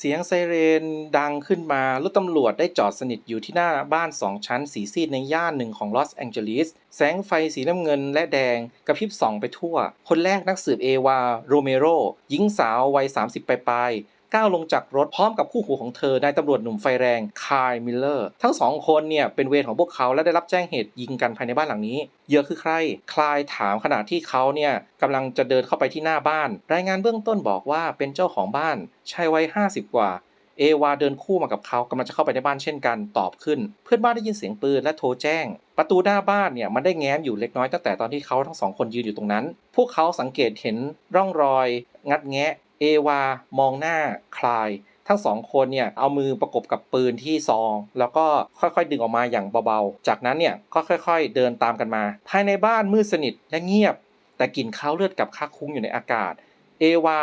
เสียงไซเรนดังขึ้นมารถตำรวจได้จอดสนิทอยู่ที่หน้าบ้านสองชั้นสีซีดในย่านหนึ่งของลอสแองเจลิส แสงไฟสีน้ำเงินและแดงกระพริบส่องไปทั่ว คนแรกนักสืบเอวา โรเมโรหญิงสาววัย 30 ปลายๆ ก้าวลงจากรถพร้อมกับคู่หูของเธอนายตำรวจหนุ่มไฟแรงคายมิลเลอร์ทั้งสองคนเนี่ยเป็นเวรของพวกเขาและได้รับแจ้งเหตุยิงกันภายในบ้านหลังนี้เยื่อคือใคร คลายถามขณะที่เขาเนี่ยกำลังจะเดินเข้าไปที่หน้าบ้าน รายงานเบื้องต้นบอกว่าเป็นเจ้าของบ้านชายวัย50 กว่าเอวาเดินคู่มากับเขากำลังจะเข้าไปในบ้านเช่นกันตอบขึ้น เพื่อนบ้านได้ยินเสียงปืนและโทรแจ้ง ประตูหน้าบ้านเนี่ยมันได้แง้มอยู่เล็กน้อยตั้งแต่ตอนที่เขาทั้งสองคนยืนอยู่ตรงนั้น พวกเขาสังเกตเห็นร่องรอย งัดแงะ เอวามองหน้าคลาย ทั้งสองคนเนี่ยเอามือประกบกับปืนที่ซอง แล้วก็ค่อยๆดึงออกมาอย่างเบาๆ จากนั้นเนี่ยก็ค่อยๆเดินตามกันมา ภายในบ้านมืดสนิทและเงียบ แต่กลิ่นคาวเลือดกับคาคุ้งอยู่ในอากาศ เอวา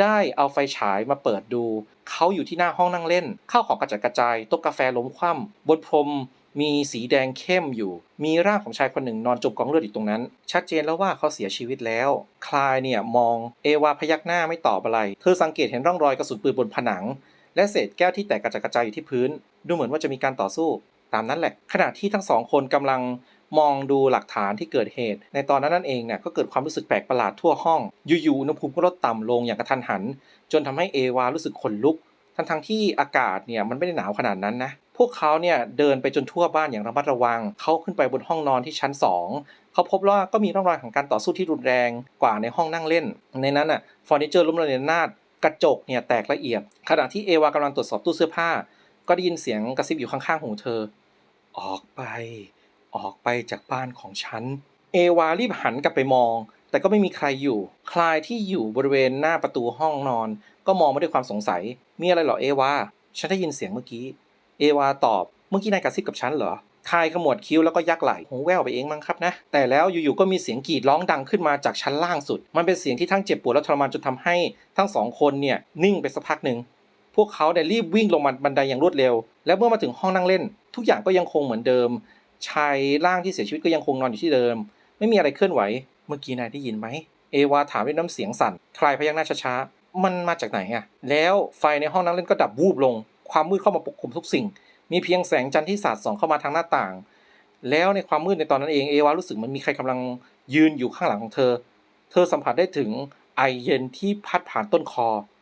ได้เอาไฟฉายมาเปิดดู เขาอยู่ที่หน้าห้องนั่งเล่น ข้าวของกระจัดกระจายโต๊ะกาแฟล้มคว่ำบนพรม มีสีแดงเข้มอยู่ มีร่างของชายคนหนึ่งนอนจมกองเลือดอยู่ตรงนั้น ชัดเจนแล้วว่าเขาเสียชีวิตแล้ว คลายเนี่ยมองเอวาพยักหน้าไม่ตอบอะไร เธอสังเกตเห็นร่องรอยกระสุนปืนบนผนัง และเศษแก้วที่แตกกระจัดกระจายอยู่ที่พื้น ดูเหมือนว่าจะมีการต่อสู้ ตามนั้นแหละ ขณะที่ทั้งสองคนกำลังมองดูหลักฐานที่เกิดเหตุ ในตอนนั้นนั่นเองเนี่ยก็เกิดความรู้สึกแปลกประหลาดทั่วห้อง อยู่ๆอุณหภูมิก็ลดต่ำลงอย่างกระทันหัน จนทำให้เอวารู้สึกขนลุก ทั้งๆที่อากาศเนี่ยมันไม่ได้หนาวขนาดนั้นนะ พวกเขาเนี่ยเดินไปจนทั่วบ้านอย่างระมัดระวัง เขาขึ้นไปบนห้องนอนที่ชั้น 2 เขาพบว่าก็มีร่องรอยของการต่อสู้ที่รุนแรงกว่าในห้องนั่งเล่น ในนั้นอะเฟอร์นิเจอร์ล้มระเนรนาดกระจกเนี่ยแตกละเอียด ขณะที่เอวากำลังตรวจสอบตู้เสื้อผ้า ก็ได้ยินเสียงกระซิบอยู่ข้างๆหูเธอ ออกไป ออกไปจากบ้านของฉัน เอวารีบหันกลับไปมอง แต่ก็ไม่มีใครอยู่ คลายที่อยู่บริเวณหน้าประตูห้องนอน ก็มองมาด้วยความสงสัย มีอะไรหรอเอวา ฉันได้ยินเสียงเมื่อกี้ เอวาตอบ เมื่อกี้นายกระซิบกับฉันเหรอคายขมวดคิ้วแล้วก็ยักไหล่หูแว่วไปเองมั้งครับนะ แต่แล้วอยู่ๆก็มีเสียงกรีดร้องดังขึ้นมาจากชั้นล่างสุด มันเป็นเสียงที่ทั้งเจ็บปวดและทรมานจนทำให้ทั้งสองคนเนี่ยนิ่งไปสักพักหนึ่งพวกเขาได้รีบวิ่งลงมาบันไดอย่างรวดเร็ว และเมื่อมาถึงห้องนั่งเล่น ทุกอย่างก็ยังคงเหมือนเดิม ชายร่างที่เสียชีวิตก็ยังคงนอนอยู่ที่เดิม ไม่มีอะไรเคลื่อนไหว เมื่อกี้นายได้ยินไหม เอวาถามด้วยน้ำเสียงสั่นคลายพยักหน้าช้าๆมันมาจากไหนอะแล้วไฟในห้องนั่งเล่นก็ดับวูบลง ความมืดเข้ามาปกคลุมทุกสิ่ง มีเพียงแสงจันทร์ที่สาดส่องเข้ามาทางหน้าต่าง แล้วในความมืดในตอนนั้นเองเอวารู้สึกมันมีใครกำลังยืนอยู่ข้างหลังของเธอ เธอสัมผัสได้ถึงไอเย็นที่พัดผ่านต้นคอ